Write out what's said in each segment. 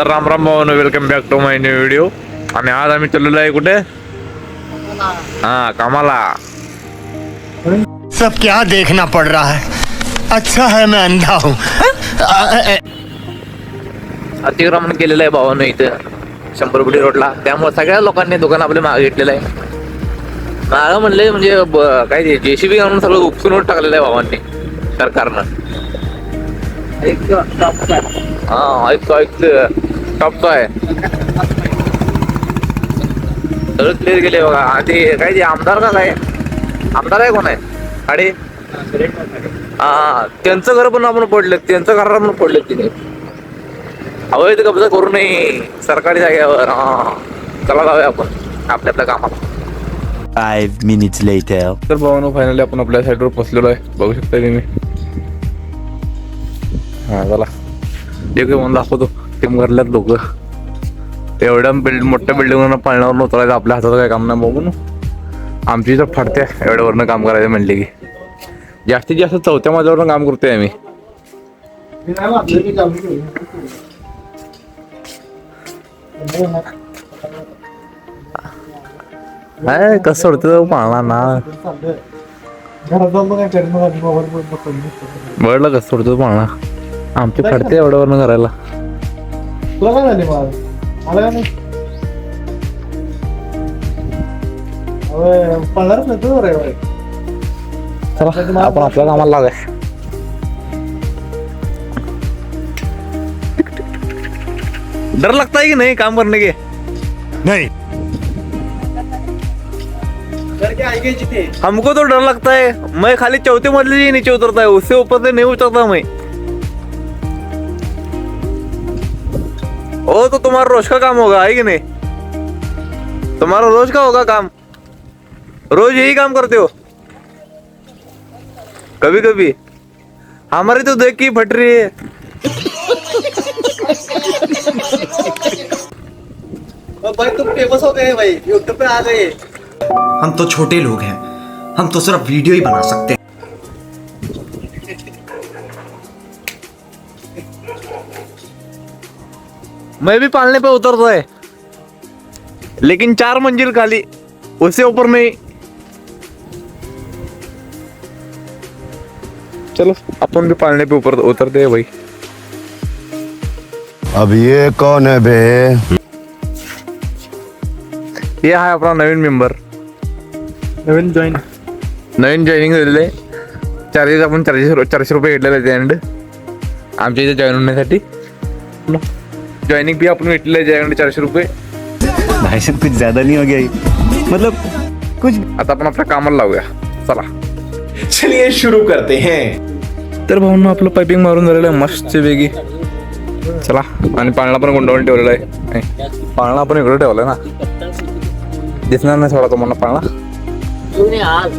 तर Ram Ram भावानो welcome back to my new video आणि आज आम्ही चाललेलो आहे कुठे? हा कामाला. सब क्या देखना पड़ रहा है। अच्छा है मैं अंधा हूँ। अतिक्रमण केलेलं आहे भावानं इथं शंभर फुटी रोडला. त्यामुळे सगळ्या लोकांनी दुकान आपले मागे घेतलेलं आहे. मागं म्हणले म्हणजे काय ते जेसीबी आणून सगळं उपसून टाकलेलं आहे भावांनी सरकारनं. हा ऐकतो ऐकतो. टॉपचं आहे. सगळं क्लिअर केले बघा. आधी काय ते आमदार का काय? आमदार आहे कोण आहे? अडे हा त्यांचं घर पण आपण पडले त्यांचं घर पण पडले तिने अवैध कब्जा करू नये. सरकारी जागेवर. हा. चला जाऊया आपण. आपल्या आपल्या कामाला. Five minutes later. तर भावानो फायनली आपण आपल्या साईडवर पोचलेलो आहे. बघू शकता तुम्ही. हा चला. एक म्हणून दाखवतो. टीम घरल्यात लोक एवढ्या बिल्ड मोठ्या बिल्डिंगवरनं पाळण्यावर उतरायचं आपल्या हातात काय काम नाही बघून. आमची तर फाडते. एवढ्यावरनं काम करायचं म्हणले की. जास्तीत जास्त चौथ्या माझ्यावरनं काम करतोय आम्ही. काय कसं सोडतं पाळणार ना? बळलं कसं सोडतो पाळणार आमची फाडते एवढ्यावरनं करायला. तुला काय झाले मला मला काय नाही पळणारच नाही तू रे बाई. चला आपण आपल्या कामाला लागाय. डर लगता है कि नहीं काम करने के? नहीं. हमको तो डर लगता है मैं खाली चौथे मजले से नीचे उतरता है उससे ऊपर से नहीं उतरता मैं ओ तो तुम्हारा रोज का काम होगा है कि नहीं? तुम्हारा रोज का होगा काम। रोज यही काम करते हो? कभी कभी हमारी तो देख की फट रही है। भाई तुम फ़ेमस हो गए भाई यूट्यूब पे आ गए। हम तो छोटे लोग हैं। हम तो सिर्फ़ वीडियो ही बना सकते हैं। मैं भी पालने पे उतरता है। लेकिन चार मंजिल खाली उससे ऊपर नहीं। चलो अपन भी पालने पे ऊपर उतरते हैं भाई। अब ये कौन है बे? ये आहे आपला नवीन मेंबर नवीन जॉईन नवीन जॉईनिंग झालेलं चार्जेस आपण चारशे चारशे रुपये घेतलेले आहेत एंड आमच्या इथे जॉईन होण्यासाठी। जॉईनिंग फी आपण घेतलेलं आहे ज्याकडे चारशे रुपये भाई साहब कुछ ज्यादा नहीं हो गया? मतलब कुछ आता आपण आपल्या कामाला लावूया चला। चलिए शुरू करते हैं। तर भाऊन आपलं पायपिंग मारून झालेलं आहे मस्त वेगळी चला। आणि पाळणा पण गुंडावून ठेवलेला आहे. नाही, पाळणा पण इकडे ठेवलाय ना. दिसणार नाही थोडा तुम्हाला पाळणा. आज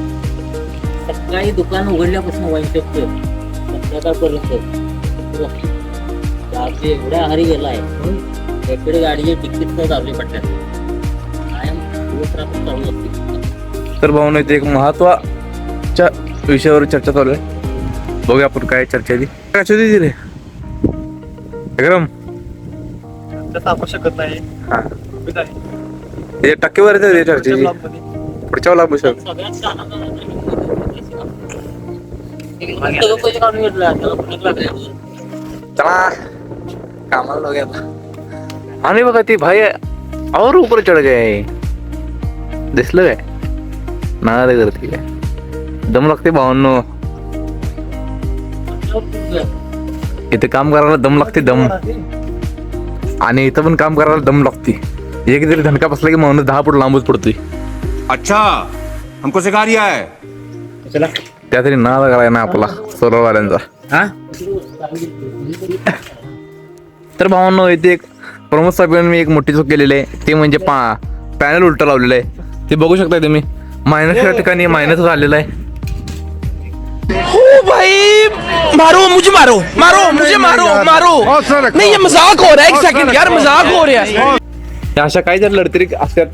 सकाळी दुकान उघडल्यापासून वाईन शॉपचं गाडी एवढ्या हारी गेलाय. इकडे गाडीची तिकीट तर कायम दिवस रात्र चालू असते. तर भाऊन इथे एक महत्त्वाच्या विषयावर चर्चा चालू आहे. बघूया आपण काय चर्चा आहे काय चर्चा होती रे? सांगू शकत नाही. हा. आहे. टक्केवारी आहे चर्चेची. पुढच्या लागू शकतो चला. कामाला लोग आणि बघा ती भाई और ऊपर चढ गए दिसलं काय? ना रे करते काय. दम लागते भावांनो. इथे काम करायला दम लागते दम. आणि इथं पण काम करायला दम लागते. एक जरी धनका बसला की माणूस दहा फूट लांबच पडतोय. अच्छा हमको सिखा रिया है. त्यातरी नाद करायला ना आपला सोलरवाल्यांचा तर भावांनो इथे एक प्रमोद साहेबांनी मी एक मोठी चूक केलेली आहे. ते म्हणजे पा पॅनल उलट लावलेलं आहे. ते बघू शकता तुम्ही. मायनसच्या ठिकाणी मायनस झालेलं आहे. ओ भाई मारो मुझे मारो मारो मुझे मारो मारो. नहीं ये मजाक हो रहा है एक सेकंड यार मजाक हो रहा है. या अशा काही जर लढतरी असतात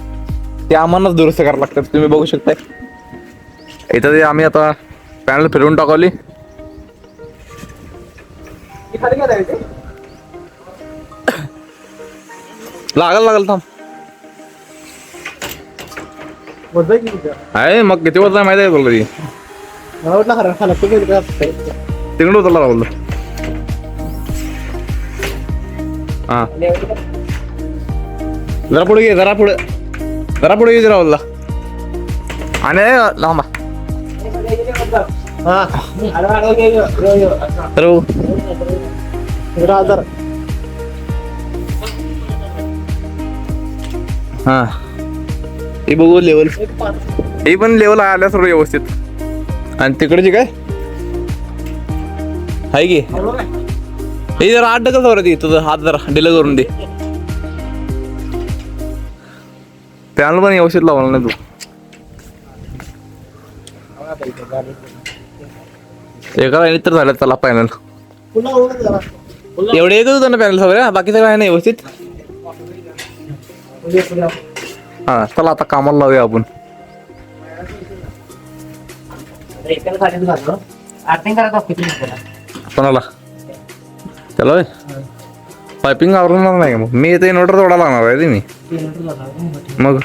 ते आम्हालाच दुरुस्त करावं लागतात. तुम्ही बघू शकताय. इथं ते आम्ही आता पॅनल फिरवून टाकवली. लागल लागल थांब. आहे मग किती वाजता माहिती आहे तुला ती? मला वाटलं हरा खाला ते गेलं का? तिकडे उतरला राहुल. हा. जरा पुढे घे जरा पुढे. जरा पुढे घे राहुलला. आणि लांबा हा. तर आजार. हा. हे बघू लेवल हे पण लेवल आल्या सर्व व्यवस्थित. आणि तिकडची काय? आहे की. हे जरा आठ टक्का जरा दे तुझं हात जरा डिले करून दे. त्याला पण व्यवस्थित लावलं नाही तू. एका लाईनीत तर झालं चला पॅनल. एवढे एकच होतं ना पॅनल सगळं? बाकी सगळं आहे ना व्यवस्थित. हा चला आता कामाला लावूया आपण? कोणाला? त्याला होय? पायपिंग आवरणार नाही मग? मी इथे इन्व्हर्टर तोडा लागणार आहे ते मी. मग?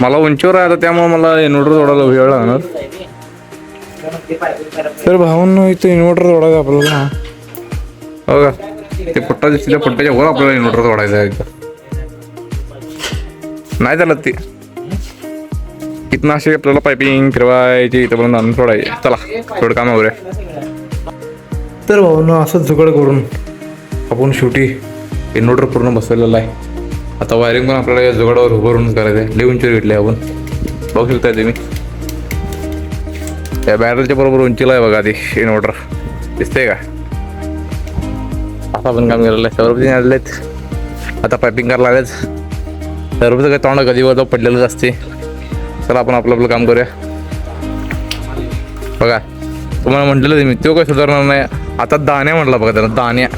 मला उंचीवर आहे आता त्यामुळे मला इन्व्हर्टर तोडायला वेळ लागणार. तर भावांनो इथे इन्व्हर्टर तोडायचं आपल्याला हो. का ते पट्टा दिसते त्या पट्ट्याच्या वर आपल्याला इन्व्हर्टर तोडायचं आहे. नाही चालत ते. इथनं असे आपल्याला पायपिंग फिरवायची इथपर्यंत आणून सोडायचे. चला थोडं काम वगैरे तर भाऊनं असं जुगाड करून आपण शेवटी इन्व्हर्टर पूर्ण बसवलेला आहे. आता वायरिंग पण आपल्याला या जुगाडावर उभं करायचं आहे लई उंचीवर घेतली आपण. बघू शकता तुम्ही. त्या बॅरलच्या बरोबर उंचीला आहे बघा ती इन्व्हर्टर दिसतंय का? असं आपण काम केलेलं आहे सर्व आलेले आहेत आता पायपिंग करायला आलेच सर्वच काही तोंड कधीवर पडलेलंच असते. चला आपण आपलं आपलं काम करूया. बघा तुम्हाला म्हटलेलं ते मी तो काय सुधारणार नाही. आता दाण्या म्हटलं बघा त्याला दाण्या.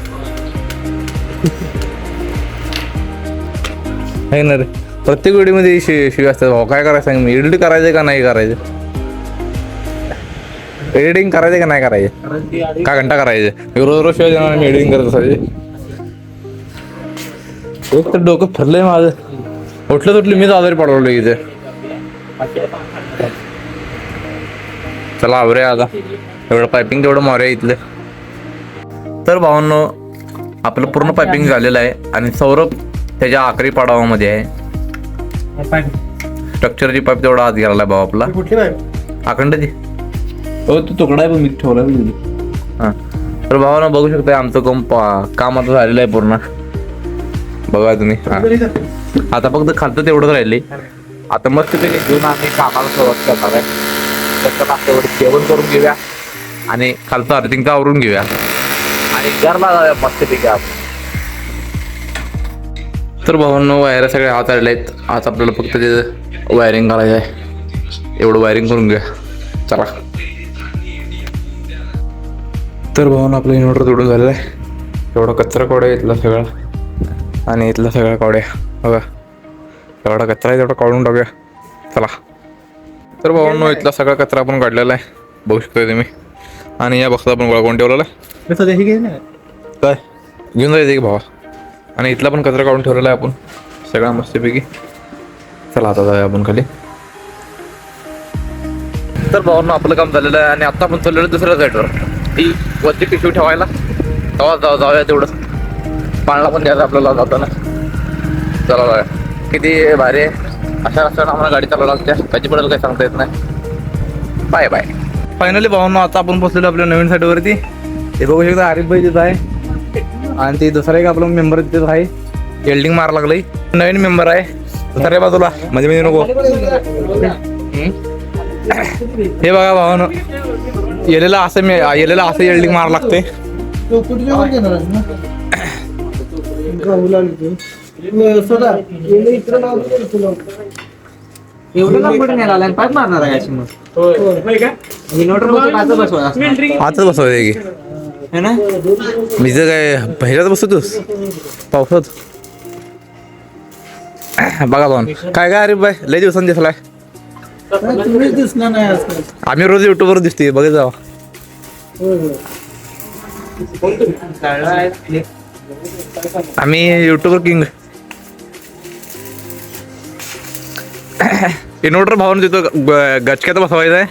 आहे ना रे? प्रत्येक वेळीमध्ये शि शिव असतात. भाऊ काय करायचं सांग मी? एडिट करायचं का नाही करायचं? एडिटिंग करायचं का नाही करायचं? का घंटा करायचं? रोज रोज शिवाय देणार मी एडिटिंग करत असायचे. एक तर डोकं फिरलंय माझं. उठलं तुटलं मीच आजारी पडवलो इथे. चला आवरूया आता. एवढं पायपिंग तेवढं मारूया इथलं. तर भावांनो आपलं पूर्ण पायपिंग झालेलं आहे आणि सौरभ त्याच्या आखरी पाडावामध्ये आहे. स्ट्रक्चरची पाईप तेवढा आत गेला आहे भाऊ आपला. कुठली अखंडची हो तू. तुकडा आहे पण मी ठेवला हां. तर भावानं बघू शकता आमचं काम पा- काम आता झालेलं आहे पूर्ण. बघा तुम्ही. हां. आता फक्त खालचं तेवढंच राहिले आता मस्त पैकी घेऊन आम्ही कामाला सुरुवात करणार आहे. त्याच्यात आपल्यावर जेवण करून घेऊया आणि खालचं अर्थिंग आवरून घेऊया. आणि घरला जाऊया मस्तपैकी आपण तर भावांनो वायर सगळे हात आलेले आहेत आज आपल्याला फक्त ते वायरिंग करायचं आहे. एवढं वायरिंग करून घेऊया. चला. तर भावानं आपलं इन्व्हर्टर तोडून झालेलं आहे. एवढा कचरा कोड्या आहे इथला सगळा. आणि इथला सगळ्या कोड्या बघा. एवढा कचरा आहे तेवढा काढून टाकूया. चला. तर भावांनो इथला सगळा कचरा आपण काढलेला आहे. बघू शकता तुम्ही. आणि या बघता आपण गोळा करून ठेवलेला. आहे काय? घेऊन जायचं की भावा? आणि इथला पण कचरा काढून ठेवलेला आहे आपण. सगळा मस्तपैकी. चला आता जाऊया आपण खाली. तर भावांना आपलं काम झालेलं आहे आणि आता आपण चाललेलो दुसऱ्या साईडवर ती वरती पिशवी ठेवायला. तेव्हा जाऊ जाऊया तेवढं. पाळणा पण द्यायचा आपल्याला जाताना. चला जाऊया. किती भारी आहे. अशा रस्त्यानं आम्हाला गाडी चालवायला लागते. कधी पडेल काही सांगता येत नाही. Bye bye. फायनली भावांना आता आपण पोहोचलेलो आपल्या नवीन साईडवरती ते बघू शकता आरिफ भाई तिथं आहे. आणि ते दुसरा एक आपला मेंबर तिथं आहे. वेल्डिंग मारा लागलंय. नवीन मेंबर आहे. दुसऱ्या बाजूला. मध्ये मध्ये नको. हे बघा भावानं. येलेला असं मी येलेला असं वेल्डिंग मारा लागते सदा, इकडं. एवढं लांब कुठे मारणार आहे अशी मग. इन्व्हर्टरमध्ये पाच बसवा आताच बसवायचं की. है ना? भिजत काय ह्याच्यात बसतोस पावसात? बघा भाऊन काय काय अरे बाय लय दिवसांनी दिसलाय. काय तुम्हीच दिसणार नाही आजकाल. आम्ही रोज युट्यूबवर दिसते बघत जावा. होय, होय. आम्ही युट्यूबर किंग. इन्व्हर्टर भावून तिथं गचक्यात बसवायचं आहे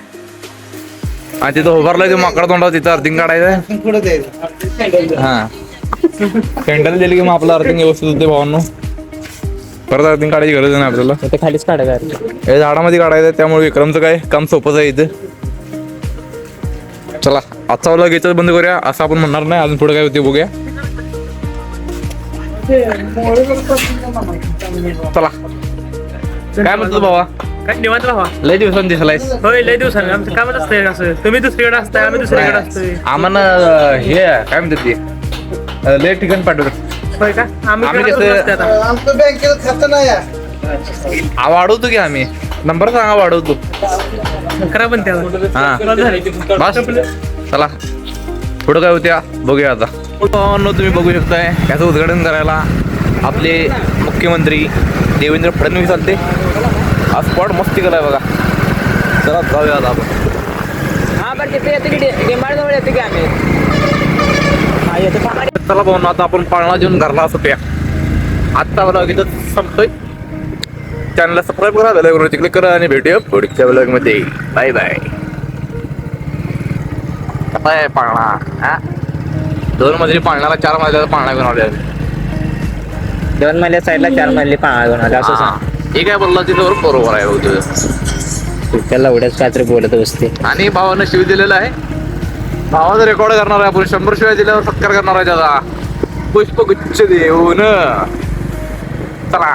आणि तिथं उभारलं की माकड तोंडावर तिथं अर्थिंग काढायचं हा. कॅन्डल दिली की मग आपलं अर्थिंग व्यवस्थित होते भावांनो. परत अर्थिंग काढायची गरज नाही आपल्याला. ते खालीच काढायचं हे झाडामध्ये काढायचं आहे, त्यामुळे विक्रमचं काय? काम सोपंच आहे इथे. चला आजचा व्लॉग इथंच बंद करूया. असं आपण म्हणणार नाही. अजून पुढे काय होते बघूया. चला. काय म्हणतो बाबा काय निवांत राहा लय दिवसांनी दिसलायस होय लय दिवसांनी. आमचं कामच असतंय असं. तुम्ही दुसरीकडे असताय आम्ही दुसरीकडे असतोय. आम्हाला हे काय म्हणतात ते? लय ठिकाण पाठवत होय का? आम्ही आम्ही कसं- आता. आमचं बँकेत खातं नाही आहे. आ, वाढवतो की आम्ही. नंबर सांगा वाढवतो. करा पण त्याला. हा. बस. चला. पुढं काय होत्या? बघूया आता. भावांनो, तुम्ही बघू शकताय. याचं उद्घाटन करायला आपले मुख्यमंत्री देवेंद्र फडणवीस आलते. हा स्पॉट मस्ती केलाय बघा. चला जाऊया आता आपण. हा तिथे येते की येते की आम्ही? हा येतो. चला भाऊ आता आपण पाळणा घेऊन घरला सुटूया आत्ता ब्लॉग इथं संपतोय. चॅनलला सबस्क्राईब करा बेल क्लिक करा आणि भेटूया पुढच्या ब्लॉगमध्ये. बाय बाय कसा आहे पाळणा. हा? दोन मजली पाळण्याला चार मजल्याचा पाळणा घेऊन आले दोन महिने साईडला चार महिने पाहा घेऊन आले असं सांग. हे काय बोलला तिथं बरोबर आहे बघ त्याला एवढ्याच काहीतरी बोलत बसते? आणि भावानं शिव दिलेला आहे. भावाचं रेकॉर्ड करणार आहे आपण शंभर शिवाय दिल्यावर सत्कार करणार आहे त्याचा. पुष्पगुच्छ देऊन. चला.